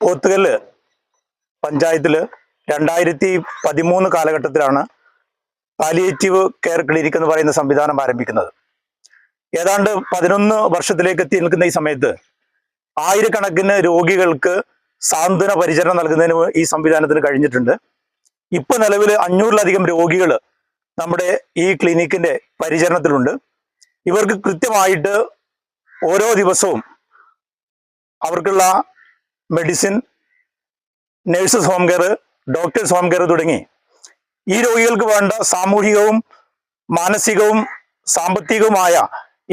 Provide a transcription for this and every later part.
പോത്തുകല്ല് പഞ്ചായത്തിൽ രണ്ടായിരത്തി പതിമൂന്ന് കാലഘട്ടത്തിലാണ് പാലിയേറ്റീവ് കെയർ ക്ലിനിക് എന്ന് പറയുന്ന സംവിധാനം ആരംഭിക്കുന്നത്. ഏതാണ്ട് പതിനൊന്ന് വർഷത്തിലേക്ക് എത്തി നിൽക്കുന്ന ഈ സമയത്ത് ആയിരക്കണക്കിന് രോഗികൾക്ക് സാന്ത്വന പരിചരണം നൽകുന്നതിന് ഈ സംവിധാനത്തിന് കഴിഞ്ഞിട്ടുണ്ട്. ഇപ്പൊ നിലവിൽ അഞ്ഞൂറിലധികം രോഗികൾ നമ്മുടെ ഈ ക്ലിനിക്കിന്റെ പരിചരണത്തിലുണ്ട്. ഇവർക്ക് കൃത്യമായിട്ട് ഓരോ ദിവസവും അവർക്കുള്ള medicine nurses home care doctors home care തുടങ്ങി. ഈ രോഗികൾക്ക് വേണ്ട സാമൂഹികവും മാനസികവും സാമ്പത്തികവുമായ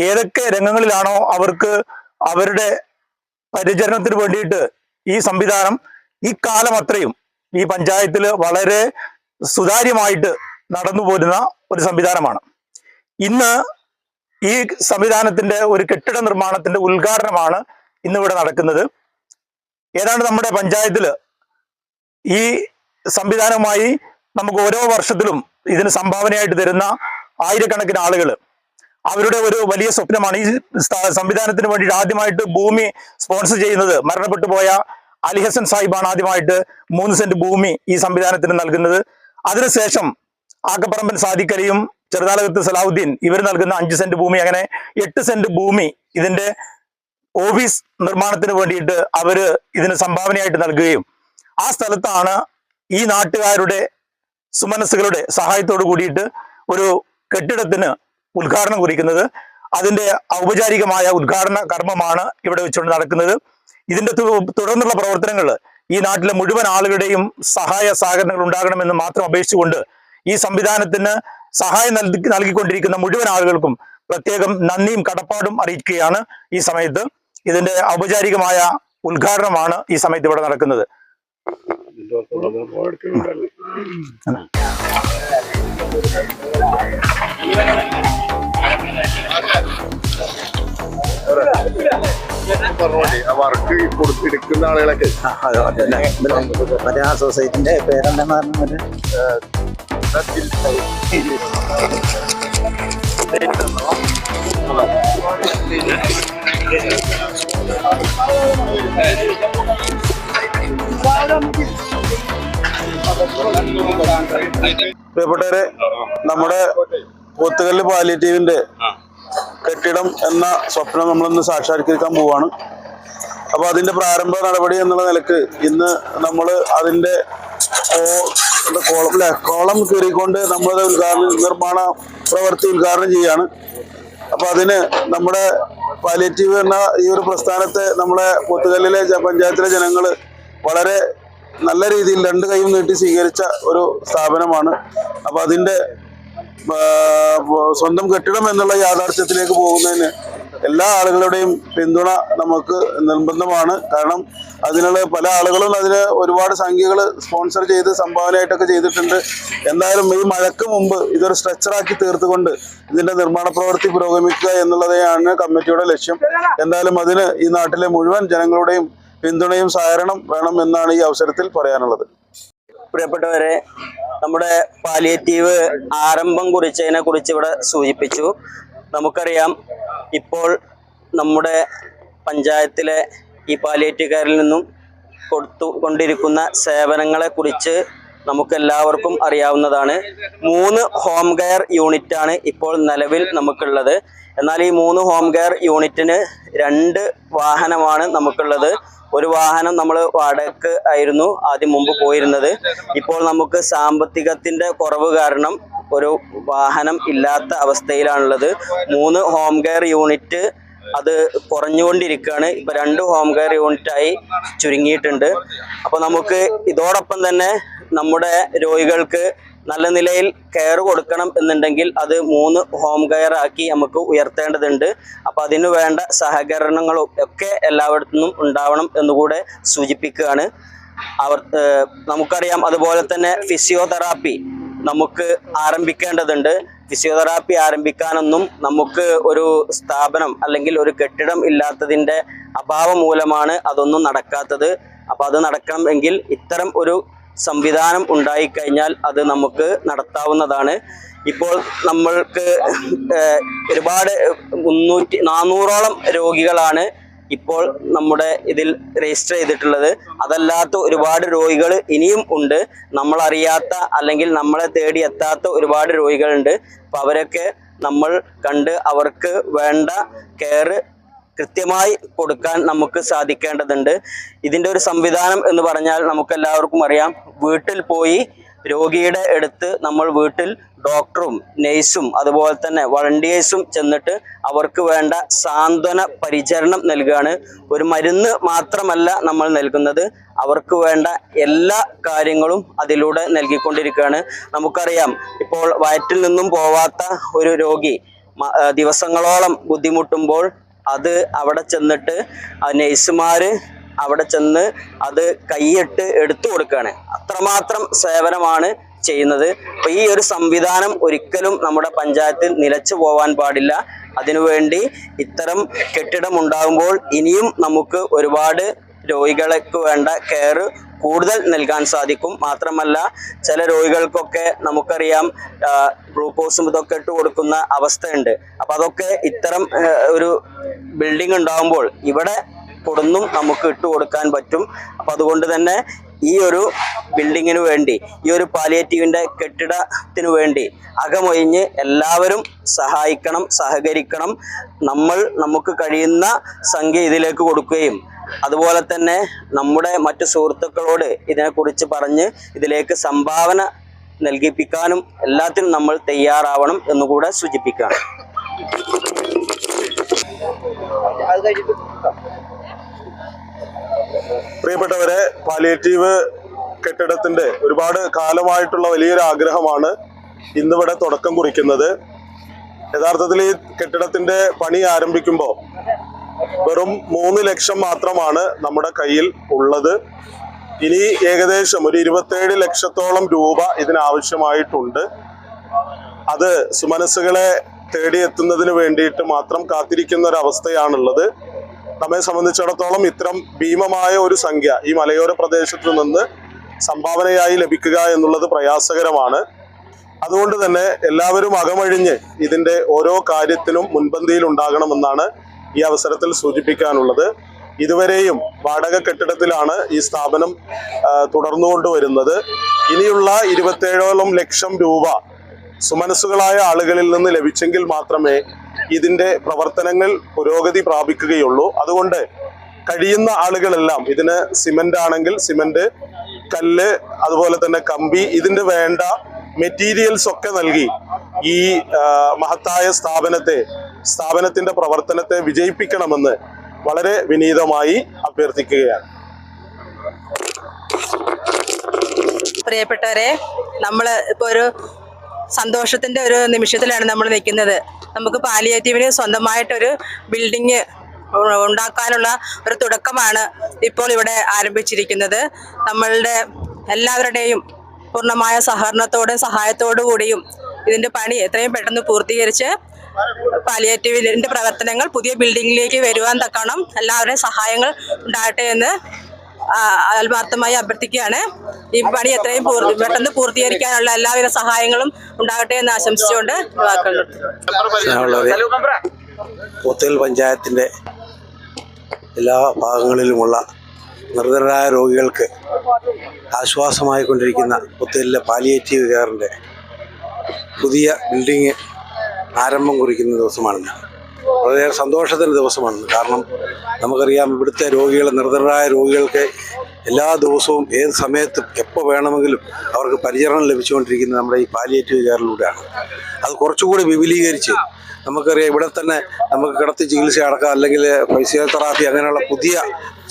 ഏതൊക്കെ രംഗങ്ങളിലാണോ അവർക്ക് അവരുടെ പരിചരണത്തിന് വേണ്ടിയിട്ട് ഈ സംവിധാനം ഈ കാലം അത്രയും ഈ പഞ്ചായത്തിൽ വളരെ സുതാര്യമായിട്ട് നടന്നു പോരുന്ന ഒരു സംവിധാനമാണ്. ഇന്ന് ഈ സംവിധാനത്തിന്റെ ഒരു കെട്ടിട നിർമ്മാണത്തിന്റെ ഉദ്ഘാടനമാണ് ഇന്നിവിടെ നടക്കുന്നത്. ഏതാണ്ട് നമ്മുടെ പഞ്ചായത്തിൽ ഈ സംവിധാനവുമായി നമുക്ക് ഓരോ വർഷത്തിലും ഇതിന് സംഭാവനയായിട്ട് തരുന്ന ആയിരക്കണക്കിന് ആളുകൾ അവരുടെ ഒരു വലിയ സ്വപ്നമാണ്. ഈ സംവിധാനത്തിന് വേണ്ടിയിട്ട് ആദ്യമായിട്ട് ഭൂമി സ്പോൺസർ ചെയ്യുന്നത് മരണപ്പെട്ടു പോയ അലിഹസൻ സാഹിബാണ് ആദ്യമായിട്ട് മൂന്ന് സെന്റ് ഭൂമി ഈ സംവിധാനത്തിന് നൽകുന്നത്. അതിനുശേഷം ആക്കപ്പറമ്പൻ സാദിഖലിയും ചെറുതാലകത്ത് സലാഹുദ്ദീൻ ഇവർ നൽകുന്ന അഞ്ച് സെന്റ് ഭൂമി അങ്ങനെ എട്ട് സെന്റ് ഭൂമി ഇതിന്റെ ഓഫീസ് നിർമ്മാണത്തിന് വേണ്ടിയിട്ട് അവർ ഇതിന് സംഭാവനയായിട്ട് നൽകുകയും ആ സ്ഥലത്താണ് ഈ നാട്ടുകാരുടെ സുമനസ്സുകളുടെ സഹായത്തോട് കൂടിയിട്ട് ഒരു കെട്ടിടത്തിന് ഉദ്ഘാടനം കുറിക്കുന്നത്. അതിന്റെ ഔപചാരികമായ ഉദ്ഘാടന കർമ്മമാണ് ഇവിടെ വെച്ചുകൊണ്ട് നടക്കുന്നത്. ഇതിന്റെ തുടർന്നുള്ള പ്രവർത്തനങ്ങൾ ഈ നാട്ടിലെ മുഴുവൻ ആളുകളുടെയും സഹായ സഹകരണങ്ങൾ ഉണ്ടാകണമെന്ന് മാത്രം അപേക്ഷിച്ചുകൊണ്ട് ഈ സംവിധാനത്തിന് സഹായം നൽകി നൽകിക്കൊണ്ടിരിക്കുന്ന മുഴുവൻ ആളുകൾക്കും പ്രത്യേകം നന്ദിയും കടപ്പാടും അറിയിക്കുകയാണ് ഈ സമയത്ത്. ഇതിന്റെ ഔപചാരികമായ ഉദ്ഘാടനമാണ് ഈ സമയത്ത് ഇവിടെ നടക്കുന്നത്. വർക്ക് ആളുകളൊക്കെ ആ സൊസൈറ്റിന്റെ പേരെന്താന്ന് പറഞ്ഞ പ്രിയപ്പെട്ടവരെ നമ്മുടെ പോത്തുകല്ല് പാലിയേറ്റീവിന്റെ കെട്ടിടം എന്ന സ്വപ്നം നമ്മളിന്ന് സാക്ഷാത്കരിക്കാൻ പോവാണ്. അപ്പോൾ അതിന്റെ പ്രാരംഭ നടപടി എന്നുള്ള നിലയ്ക്ക് ഇന്ന് നമ്മൾ അതിന്റെ കോളം കോളം കീറിക്കൊണ്ട് നമ്മളത് ഉദ്ഘാടനം നിർമ്മാണ പ്രവൃത്തി ഉദ്ഘാടനം ചെയ്യാണ്. അപ്പൊ അതിന് നമ്മുടെ പാലിയേറ്റീവ് എന്ന ഈ ഒരു പ്രസ്ഥാനത്തെ നമ്മുടെ പൊത്തുകല്ലിലെ പഞ്ചായത്തിലെ ജനങ്ങൾ വളരെ നല്ല രീതിയിൽ രണ്ട് കൈയും നീട്ടി സ്വീകരിച്ച ഒരു സ്ഥാപനമാണ്. അപ്പോൾ അതിന്റെ സ്വന്തം കെട്ടിടം എന്നുള്ള യാഥാർത്ഥ്യത്തിലേക്ക് പോകുന്നതിന് എല്ലാ ആളുകളുടെയും പിന്തുണ നമുക്ക് നിർബന്ധമാണ്. കാരണം അതിനുള്ള പല ആളുകളും അതിന് ഒരുപാട് സംഖ്യകൾ സ്പോൺസർ ചെയ്ത് സംഭാവനയായിട്ടൊക്കെ ചെയ്തിട്ടുണ്ട്. എന്തായാലും ഈ മഴയ്ക്ക് മുമ്പ് ഇതൊരു സ്ട്രക്ചറാക്കി തീർത്തുകൊണ്ട് ഇതിന്റെ നിർമ്മാണ പ്രവൃത്തി പുരോഗമിക്കുക എന്നുള്ളതാണ് കമ്മിറ്റിയുടെ ലക്ഷ്യം. എന്തായാലും അതിന് ഈ നാട്ടിലെ മുഴുവൻ ജനങ്ങളുടെയും പിന്തുണയും സഹകരണം വേണം എന്നാണ് ഈ അവസരത്തിൽ പറയാനുള്ളത്. പ്രിയപ്പെട്ടവരെ നമ്മുടെ പാലിയേറ്റീവ് ആരംഭം കുറിച്ചതിനെ കുറിച്ച് ഇവിടെ സൂചിപ്പിച്ചു. നമുക്കറിയാം ഇപ്പോൾ നമ്മുടെ പഞ്ചായത്തിലെ ഈ പാലിയേറ്റീവ് നിന്നും കൊടുത്തു കൊണ്ടിരിക്കുന്ന സേവനങ്ങളെക്കുറിച്ച് നമുക്കെല്ലാവർക്കും അറിയാവുന്നതാണ്. മൂന്ന് ഹോം കെയർ യൂണിറ്റാണ് ഇപ്പോൾ നിലവിൽ നമുക്കുള്ളത്. എന്നാൽ ഈ മൂന്ന് ഹോം കെയർ യൂണിറ്റിന് രണ്ട് വാഹനമാണ് നമുക്കുള്ളത്. ഒരു വാഹനം നമ്മൾ വാടകയ്ക്ക് ആയിരുന്നു ആദ്യം മുമ്പ് പോയിരുന്നത്. ഇപ്പോൾ നമുക്ക് സാമ്പത്തികത്തിന്റെ കുറവ് കാരണം ഒരു വാഹനം ഇല്ലാത്ത അവസ്ഥയിലാണുള്ളത്. മൂന്ന് ഹോം കെയർ യൂണിറ്റ് അത് കുറഞ്ഞുകൊണ്ടിരിക്കുകയാണ്. ഇപ്പൊ രണ്ട് ഹോം കെയർ യൂണിറ്റായി ചുരുങ്ങിയിട്ടുണ്ട്. അപ്പോൾ നമുക്ക് ഇതോടൊപ്പം തന്നെ നമ്മുടെ രോഗികൾക്ക് നല്ല നിലയിൽ കെയർ കൊടുക്കണം എന്നുണ്ടെങ്കിൽ അത് മൂന്ന് ഹോം കെയർ ആക്കി നമുക്ക് ഉയർത്തേണ്ടതുണ്ട്. അപ്പൊ അതിനു വേണ്ട സഹകരണങ്ങളും ഒക്കെ എല്ലായിടത്തുനിന്നും ഉണ്ടാവണം എന്നുകൂടെ സൂചിപ്പിക്കുകയാണ്. അവർ നമുക്കറിയാം അതുപോലെ തന്നെ ഫിസിയോതെറാപ്പി നമുക്ക് ആരംഭിക്കേണ്ടതുണ്ട്. ഫിസിയോതെറാപ്പി ആരംഭിക്കാനൊന്നും നമുക്ക് ഒരു സ്ഥാപനം അല്ലെങ്കിൽ ഒരു കെട്ടിടം ഇല്ലാത്തതിന്റെ അഭാവം മൂലമാണ് അതൊന്നും നടക്കാത്തത്. അപ്പോൾ അത് നടക്കണം എങ്കിൽ ഇത്തരം ഒരു സംവിധാനം ഉണ്ടായിക്കഴിഞ്ഞാൽ അത് നമുക്ക് നടത്താവുന്നതാണ്. ഇപ്പോൾ നമ്മൾക്ക് ഒരുപാട് മുന്നൂറ്റി നാനൂറോളം രോഗികളാണ് ഇപ്പോൾ നമ്മുടെ ഇതിൽ രജിസ്റ്റർ ചെയ്തിട്ടുള്ളത്. അതല്ലാത്ത ഒരുപാട് രോഗികൾ ഇനിയും ഉണ്ട്. നമ്മളറിയാത്ത അല്ലെങ്കിൽ നമ്മളെ തേടി എത്താത്ത ഒരുപാട് രോഗികളുണ്ട്. അപ്പം അവരൊക്കെ നമ്മൾ കണ്ട് അവർക്ക് വേണ്ട കെയർ കൃത്യമായി കൊടുക്കാൻ നമുക്ക് സാധിക്കേണ്ടതുണ്ട്. ഇതിന്റെ ഒരു സംവിധാനം എന്ന് പറഞ്ഞാൽ നമുക്ക് എല്ലാവർക്കും അറിയാം. വീട്ടിൽ പോയി രോഗിയുടെ അടുത്ത് നമ്മൾ വീട്ടിൽ ഡോക്ടറും നേഴ്സും അതുപോലെ തന്നെ വളണ്ടിയേഴ്സും ചെന്നിട്ട് അവർക്ക് വേണ്ട സാന്ത്വന പരിചരണം നൽകുകയാണ് ഒരു മരുന്ന് മാത്രമല്ല നമ്മൾ നൽകുന്നത്. അവർക്ക് വേണ്ട എല്ലാ കാര്യങ്ങളും അതിലൂടെ നൽകിക്കൊണ്ടിരിക്കുകയാണ്. നമുക്കറിയാം ഇപ്പോൾ വയറ്റിൽ നിന്നും പോവാത്ത ഒരു രോഗി ദിവസങ്ങളോളം ബുദ്ധിമുട്ടുമ്പോൾ അത് അവിടെ ചെന്നിട്ട് ആ നഴ്സുമാര് അവിടെ ചെന്ന് അത് കൈയിട്ട് എടുത്തു കൊടുക്കുകയാണ്. അത്രമാത്രം സേവനമാണ് ചെയ്യുന്നത്. അപ്പൊ ഈ ഒരു സംവിധാനം ഒരിക്കലും നമ്മുടെ പഞ്ചായത്തിൽ നിലച്ചു പോവാൻ പാടില്ല. അതിനുവേണ്ടി ഇത്തരം കെട്ടിടം ഉണ്ടാകുമ്പോൾ ഇനിയും നമുക്ക് ഒരുപാട് രോഗികൾക്ക് വേണ്ട കെയർ കൂടുതൽ നൽകാൻ സാധിക്കും. മാത്രമല്ല ചില രോഗികൾക്കൊക്കെ നമുക്കറിയാം ഗ്ലൂക്കോസ് ഇതൊക്കെ ഇട്ട് കൊടുക്കുന്ന അവസ്ഥയുണ്ട്. അപ്പൊ അതൊക്കെ ഇത്തരം ഒരു ബിൽഡിംഗ് ഉണ്ടാകുമ്പോൾ ഇവിടെ കൊടുന്നും നമുക്ക് ഇട്ട് കൊടുക്കാൻ പറ്റും. അപ്പൊ അതുകൊണ്ട് തന്നെ ഈ ഒരു ബിൽഡിങ്ങിന് വേണ്ടി ഈ ഒരു പാലിയേറ്റീവിന്റെ കെട്ടിടത്തിന് വേണ്ടി അകമൊഴിഞ്ഞ് എല്ലാവരും സഹായിക്കണം സഹകരിക്കണം. നമ്മൾ നമുക്ക് കഴിയുന്ന സംഖ്യ ഇതിലേക്ക് കൊടുക്കുകയും അതുപോലെ തന്നെ നമ്മുടെ മറ്റു സുഹൃത്തുക്കളോട് ഇതിനെക്കുറിച്ച് പറഞ്ഞ് ഇതിലേക്ക് സംഭാവന നൽകിപ്പിക്കാനും എല്ലാത്തിനും നമ്മൾ തയ്യാറാവണം എന്നുകൂടെ സൂചിപ്പിക്കുകയാണ്. പ്രിയപ്പെട്ടവരെ പാലിയേറ്റീവ് കെട്ടിടത്തിന്റെ ഒരുപാട് കാലമായിട്ടുള്ള വലിയൊരു ആഗ്രഹമാണ് ഇന്നിവിടെ തുടക്കം കുറിക്കുന്നത്. യഥാർത്ഥത്തിൽ ഈ കെട്ടിടത്തിന്റെ പണി ആരംഭിക്കുമ്പോൾ വെറും മൂന്ന് ലക്ഷം മാത്രമാണ് നമ്മുടെ കയ്യിൽ ഉള്ളത്. ഇനി ഏകദേശം ഒരു ഇരുപത്തേഴ് ലക്ഷത്തോളം രൂപ ഇതിനാവശ്യമായിട്ടുണ്ട്. അത് സുമനസ്സുകളെ തേടിയെത്തുന്നതിന് വേണ്ടിയിട്ട് മാത്രം കാത്തിരിക്കുന്ന ഒരു അവസ്ഥയാണുള്ളത്. നമ്മെ സംബന്ധിച്ചിടത്തോളം ഇത്തരം ഭീമമായ ഒരു സംഖ്യ ഈ മലയോര പ്രദേശത്ത് നിന്ന് സംഭാവനയായി ലഭിക്കുക എന്നുള്ളത് പ്രയാസകരമാണ്. അതുകൊണ്ട് തന്നെ എല്ലാവരും അകമഴിഞ്ഞ് ഇതിന്റെ ഓരോ കാര്യത്തിനും മുൻപന്തിയിൽ ഉണ്ടാകണമെന്നാണ് ഈ അവസരത്തിൽ സൂചിപ്പിക്കാനുള്ളത്. ഇതുവരെയും വാടക കെട്ടിടത്തിലാണ് ഈ സ്ഥാപനം തുടർന്നുകൊണ്ട് വരുന്നത്. ഇനിയുള്ള ഇരുപത്തേഴോളം ലക്ഷം രൂപ സുമനസ്സുകളായ ആളുകളിൽ നിന്ന് ലഭിച്ചെങ്കിൽ മാത്രമേ ഇതിന്റെ പ്രവർത്തനങ്ങൾ പുരോഗതി പ്രാപിക്കുകയുള്ളൂ. അതുകൊണ്ട് കഴിയുന്ന ആളുകളെല്ലാം ഇതിന് സിമന്റ് ആണെങ്കിൽ സിമന്റ് കല്ല് അതുപോലെ തന്നെ കമ്പി ഇതിന്റെ വേണ്ട മെറ്റീരിയൽസ് ഒക്കെ നൽകി ഈ മഹത്തായ സ്ഥാപനത്തെ സ്ഥാപനത്തിന്റെ പ്രവർത്തനത്തെ വിജയിപ്പിക്കണമെന്ന് വളരെ വിനീതമായി അഭ്യർത്ഥിക്കുകയാണ്. പ്രിയപ്പെട്ടവരെ നമ്മൾ ഇപ്പോൾ ഒരു സന്തോഷത്തിന്റെ ഒരു നിമിഷത്തിലാണ് നമ്മൾ നിൽക്കുന്നത്. നമുക്ക് പാലിയേറ്റീവിന് സ്വന്തമായിട്ടൊരു ബിൽഡിങ് ഉണ്ടാക്കാനുള്ള ഒരു തുടക്കമാണ് ഇപ്പോൾ ഇവിടെ ആരംഭിച്ചിരിക്കുന്നത്. നമ്മളുടെ എല്ലാവരുടെയും പൂർണമായ സഹകരണത്തോടും സഹായത്തോടു കൂടിയും ഇതിന്റെ പണി എത്രയും പെട്ടെന്ന് പൂർത്തീകരിച്ച് പാലിയേറ്റീവിന്റെ പ്രവർത്തനങ്ങൾ പുതിയ ബിൽഡിങ്ങിലേക്ക് വരുവാൻ തക്കണം എല്ലാവരുടെയും സഹായങ്ങൾ ഉണ്ടാകട്ടെ എന്ന് ആത്മാർത്ഥമായി അഭ്യർത്ഥിക്കുകയാണ്. ഈ പണി എത്രയും പെട്ടെന്ന് പൂർത്തീകരിക്കാനുള്ള എല്ലാവിധ സഹായങ്ങളും ഉണ്ടാകട്ടെ എന്ന് ആശംസിച്ചുകൊണ്ട് പുത്തേൽ പഞ്ചായത്തിന്റെ പഞ്ചായത്തിന്റെ എല്ലാ ഭാഗങ്ങളിലുമുള്ള നിർധനരായ രോഗികൾക്ക് ആശ്വാസമായി കൊണ്ടിരിക്കുന്ന പുത്തേലിലെ പാലിയേറ്റീവ് കെയറിന്റെ പുതിയ ബിൽഡിങ് ആരംഭം കുറിക്കുന്ന ദിവസമാണിന്ന്. വളരെയേറെ സന്തോഷത്തിന്റെ ദിവസമാണ്. കാരണം നമുക്കറിയാം ഇവിടുത്തെ രോഗികൾ നിർദ്ധരായ രോഗികൾക്ക് എല്ലാ ദിവസവും ഏത് സമയത്തും എപ്പോൾ വേണമെങ്കിലും അവർക്ക് പരിചരണം ലഭിച്ചുകൊണ്ടിരിക്കുന്നത് നമ്മുടെ ഈ പാലിയേറ്റീവ് കെയറിലൂടെയാണ് അത് കുറച്ചുകൂടി വിപുലീകരിച്ച് നമുക്കറിയാം ഇവിടെ തന്നെ നമുക്ക് കിടത്തി ചികിത്സ അടക്കാം അല്ലെങ്കിൽ ഫിസിയോതെറാപ്പി അങ്ങനെയുള്ള പുതിയ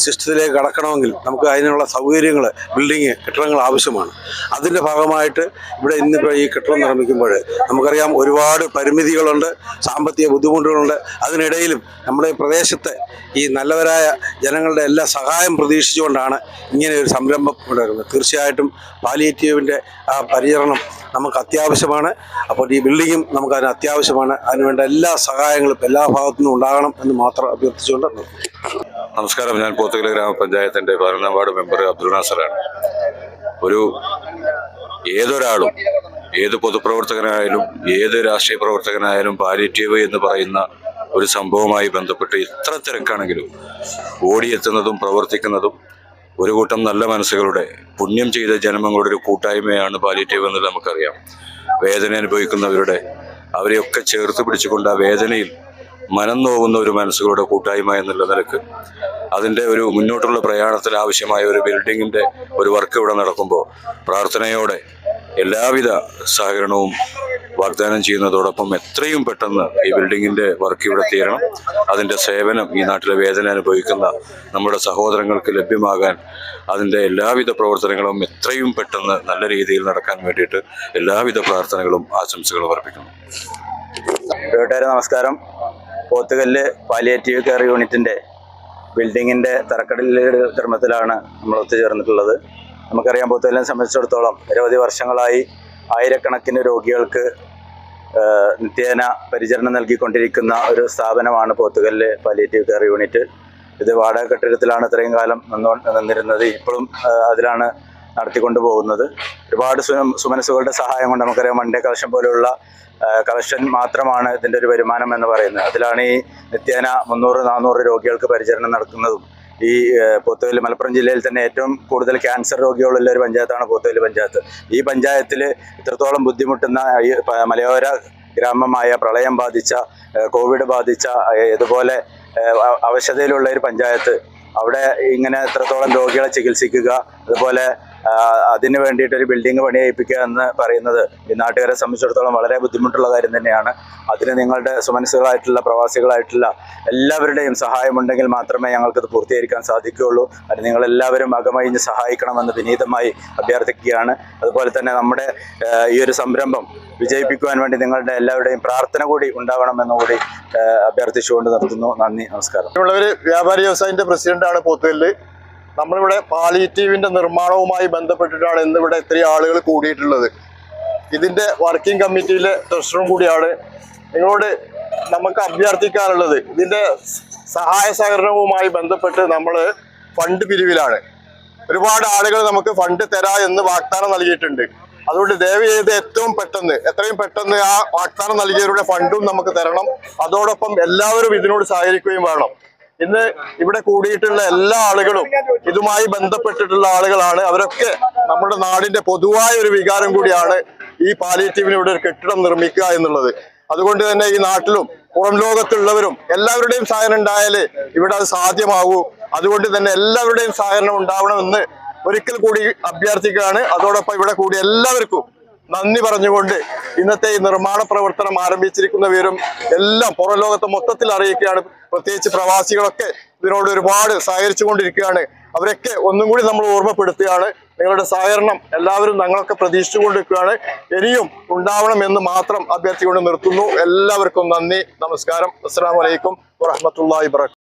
സിസ്റ്റത്തിലേക്ക് കടക്കണമെങ്കിൽ നമുക്ക് അതിനുള്ള സൗകര്യങ്ങൾ ബിൽഡിങ് കെട്ടിടങ്ങൾ ആവശ്യമാണ്. അതിന്റെ ഭാഗമായിട്ട് ഇവിടെ ഇന്നിപ്പോൾ ഈ കെട്ടിടം നിർമ്മിക്കുമ്പോൾ നമുക്കറിയാം ഒരുപാട് പരിമിതികളുണ്ട് സാമ്പത്തിക ബുദ്ധിമുട്ടുകളുണ്ട്. അതിനിടയിലും നമ്മുടെ പ്രദേശത്തെ ഈ നല്ലവരായ ജനങ്ങളുടെ എല്ലാ സഹായം പ്രതീക്ഷിച്ചുകൊണ്ടാണ് ഇങ്ങനെ ഒരു സംരംഭം ഉണ്ടായിരുന്നത് തീർച്ചയായിട്ടും പാലിയേറ്റീവിന്റെ ആ പരിചരണം നമുക്ക് അത്യാവശ്യമാണ് അപ്പോൾ ഈ ബിൽഡിങ്ങും നമുക്ക് അതിന് അത്യാവശ്യമാണ്. അതിനുവേണ്ട എല്ലാ സഹായങ്ങളും എല്ലാ ഭാഗത്തു നിന്നും ഉണ്ടാകണം എന്ന് മാത്രം അഭ്യർത്ഥിച്ചുകൊണ്ട് നമസ്കാരം. ഞാൻ പോത്തുകല ഗ്രാമപഞ്ചായത്തിന്റെ പതിനൊന്നാം വാർഡ് മെമ്പർ അബ്ദുൾ നാസറാണ്. ഒരു ഏതൊരാളും ഏത് പൊതുപ്രവർത്തകനായാലും ഏത് രാഷ്ട്രീയ പ്രവർത്തകനായാലും പാലിറ്റീവ് എന്ന് പറയുന്ന ഒരു സംഭവവുമായി ബന്ധപ്പെട്ട് ഇത്ര തിരക്കാണെങ്കിലും ഓടിയെത്തുന്നതും പ്രവർത്തിക്കുന്നതും ഒരു കൂട്ടം നല്ല മനസ്സുകളുടെ പുണ്യം ചെയ്ത ജന്മങ്ങളുടെ ഒരു കൂട്ടായ്മയാണ് പാലിറ്റീവ് എന്നുള്ളത് നമുക്കറിയാം. വേദന അനുഭവിക്കുന്നവരുടെ അവരെയൊക്കെ ചേർത്ത് പിടിച്ചുകൊണ്ട് ആ വേദനയിൽ മനം നോവുന്ന ഒരു മനസ്സുകളുടെ കൂട്ടായ്മ എന്നുള്ള നിലയ്ക്ക് അതിന്റെ ഒരു മുന്നോട്ടുള്ള പ്രയാണത്തിൽ ആവശ്യമായ ഒരു ബിൽഡിങ്ങിന്റെ ഒരു വർക്ക് ഇവിടെ നടക്കുമ്പോൾ പ്രാർത്ഥനയോടെ എല്ലാവിധ സഹകരണവും വാഗ്ദാനം ചെയ്യുന്നതോടൊപ്പം എത്രയും പെട്ടെന്ന് ഈ ബിൽഡിങ്ങിന്റെ വർക്ക് ഇവിടെ തീരണം. അതിന്റെ സേവനം ഈ നാട്ടിലെ വേദന അനുഭവിക്കുന്ന നമ്മുടെ സഹോദരങ്ങൾക്ക് ലഭ്യമാകാൻ അതിന്റെ എല്ലാവിധ പ്രവർത്തനങ്ങളും എത്രയും പെട്ടെന്ന് നല്ല രീതിയിൽ നടക്കാൻ വേണ്ടിയിട്ട് എല്ലാവിധ പ്രാർത്ഥനകളും ആശംസകളും അർപ്പിക്കുന്നു. നമസ്കാരം. പോത്തുകല്ല് പാലിയേറ്റീവ് കെയർ യൂണിറ്റിന്റെ ബിൽഡിങ്ങിന്റെ തറക്കടലിൽ ധർമ്മത്തിലാണ് നമ്മൾ ഒത്തുചേർന്നിട്ടുള്ളത്. നമുക്കറിയാം പോത്തുകല്ലിനെ സംബന്ധിച്ചിടത്തോളം നിരവധി വർഷങ്ങളായി ആയിരക്കണക്കിന് രോഗികൾക്ക് നിത്യേന പരിചരണം നൽകിക്കൊണ്ടിരിക്കുന്ന ഒരു സ്ഥാപനമാണ് പോത്തുകല്ല് പാലിയേറ്റീവ് കെയർ യൂണിറ്റ് ഇത് വാടക കെട്ടിടത്തിലാണ് ഇത്രയും കാലം നിന്നോ നിന്നിരുന്നത്. ഇപ്പോഴും അതിലാണ് നടത്തിക്കൊണ്ടു പോകുന്നത്. ഒരുപാട് സുമനസ്സുകളുടെ സഹായം കൊണ്ട് നമുക്കറിയാം മൺഡേ കളക്ഷൻ പോലെയുള്ള കളക്ഷൻ മാത്രമാണ് ഇതിന്റെ ഒരു വരുമാനം എന്ന് പറയുന്നത്. അതിലാണ് ഈ നിത്യേന മുന്നൂറ് നാനൂറ് രോഗികൾക്ക് പരിചരണം നടത്തുന്നതും ഈ ഏഹ്, മലപ്പുറം ജില്ലയിൽ തന്നെ ഏറ്റവും കൂടുതൽ ക്യാൻസർ രോഗികളുള്ള ഒരു പഞ്ചായത്താണ് പോത്തുകല്ല് പഞ്ചായത്ത്. ഈ പഞ്ചായത്തിൽ ഇത്രത്തോളം ബുദ്ധിമുട്ടുന്ന ഈ മലയോര ഗ്രാമമായ പ്രളയം ബാധിച്ച കോവിഡ് ബാധിച്ച ഇതുപോലെ അവശതയിലുള്ള ഒരു പഞ്ചായത്ത്. അവിടെ ഇങ്ങനെ എത്രത്തോളം രോഗികളെ ചികിത്സിക്കുക അതുപോലെ അതിന് വേണ്ടിയിട്ട് ഒരു ബിൽഡിംഗ് പണിയിപ്പിക്കുക എന്ന് പറയുന്നത് ഈ നാട്ടുകാരെ സംബന്ധിച്ചിടത്തോളം വളരെ ബുദ്ധിമുട്ടുള്ള കാര്യം തന്നെയാണ്. അതിന് നിങ്ങളുടെ സുമനസ്സുകളായിട്ടുള്ള പ്രവാസികളായിട്ടുള്ള എല്ലാവരുടെയും സഹായമുണ്ടെങ്കിൽ മാത്രമേ ഞങ്ങൾക്കത് പൂർത്തീകരിക്കാൻ സാധിക്കുകയുള്ളൂ. അത് നിങ്ങളെല്ലാവരും അകമഴിഞ്ഞ് സഹായിക്കണമെന്ന് വിനീതമായി അഭ്യർത്ഥിക്കുകയാണ്. അതുപോലെ തന്നെ നമ്മുടെ ഈ ഒരു സംരംഭം വിജയിപ്പിക്കുവാൻ വേണ്ടി നിങ്ങളുടെ എല്ലാവരുടെയും പ്രാർത്ഥന കൂടി ഉണ്ടാവണമെന്നുകൂടി കൂടി അഭ്യർത്ഥിച്ചുകൊണ്ട് നിർത്തുന്നു. നന്ദി നമസ്കാരം. വ്യാപാരി വ്യവസായത്തിന്റെ പ്രസിഡന്റാണ് പോത്തുകല്ല്. നമ്മളിവിടെ പാലിയേറ്റീവിന്റെ നിർമ്മാണവുമായി ബന്ധപ്പെട്ടിട്ടാണ് ഇന്ന് ഇവിടെ ഇത്രയും ആളുകൾ കൂടിയിട്ടുള്ളത്. ഇതിന്റെ വർക്കിംഗ് കമ്മിറ്റിയിലെ ട്രഷറും കൂടിയാണ് നിങ്ങളോട് നമുക്ക് അഭ്യർത്ഥിക്കാനുള്ളത്. ഇതിന്റെ സഹായ സഹകരണവുമായി ബന്ധപ്പെട്ട് നമ്മൾ ഫണ്ട് പിരിവിലാണ്. ഒരുപാട് ആളുകൾ നമുക്ക് ഫണ്ട് തരാ എന്ന് വാഗ്ദാനം നൽകിയിട്ടുണ്ട്. അതുകൊണ്ട് ദയവ് ചെയ്ത് ഏറ്റവും പെട്ടെന്ന് എത്രയും പെട്ടെന്ന് ആ വാഗ്ദാനം നൽകിയവരുടെ ഫണ്ടും നമുക്ക് തരണം. അതോടൊപ്പം എല്ലാവരും ഇതിനോട് സഹകരിക്കുകയും വേണം. ഇന്ന് ഇവിടെ കൂടിയിട്ടുള്ള എല്ലാ ആളുകളും ഇതുമായി ബന്ധപ്പെട്ടിട്ടുള്ള ആളുകളാണ്. അവരൊക്കെ നമ്മുടെ നാടിന്റെ പൊതുവായ ഒരു വികാരം കൂടിയാണ് ഈ പാലിയേറ്റീവിന് ഇവിടെ ഒരു കെട്ടിടം നിർമ്മിക്കുക എന്നുള്ളത്. അതുകൊണ്ട് തന്നെ ഈ നാട്ടിലും പുറം ലോകത്തുള്ളവരും എല്ലാവരുടെയും സഹകരണം ഉണ്ടായാലേ ഇവിടെ അത് സാധ്യമാകൂ. അതുകൊണ്ട് തന്നെ എല്ലാവരുടെയും സഹകരണം ഉണ്ടാവണമെന്ന് ഒരിക്കൽ കൂടി അഭ്യർത്ഥിക്കുകയാണ്. അതോടൊപ്പം ഇവിടെ കൂടി എല്ലാവർക്കും നന്ദി പറഞ്ഞുകൊണ്ട് ഇന്നത്തെ ഈ നിർമ്മാണ പ്രവർത്തനം ആരംഭിച്ചിരിക്കുന്നവരും എല്ലാം പുറം ലോകത്തെ മൊത്തത്തിൽ അറിയിക്കുകയാണ്. പ്രത്യേകിച്ച് പ്രവാസികളൊക്കെ ഇതിനോട് ഒരുപാട് സഹകരിച്ചു കൊണ്ടിരിക്കുകയാണ് അവരൊക്കെ ഒന്നും കൂടി നമ്മൾ ഓർമ്മപ്പെടുത്തുകയാണ്. നിങ്ങളുടെ സഹകരണം എല്ലാവരും ഞങ്ങളൊക്കെ പ്രതീക്ഷിച്ചു കൊണ്ടിരിക്കുകയാണ് ഇനിയും ഉണ്ടാവണം എന്ന് മാത്രം അഭ്യർത്ഥിക്കൊണ്ട് നിർത്തുന്നു. എല്ലാവർക്കും നന്ദി നമസ്കാരം. അസ്സാം വലൈക്കും വറഹമത്തല്ലാ വാ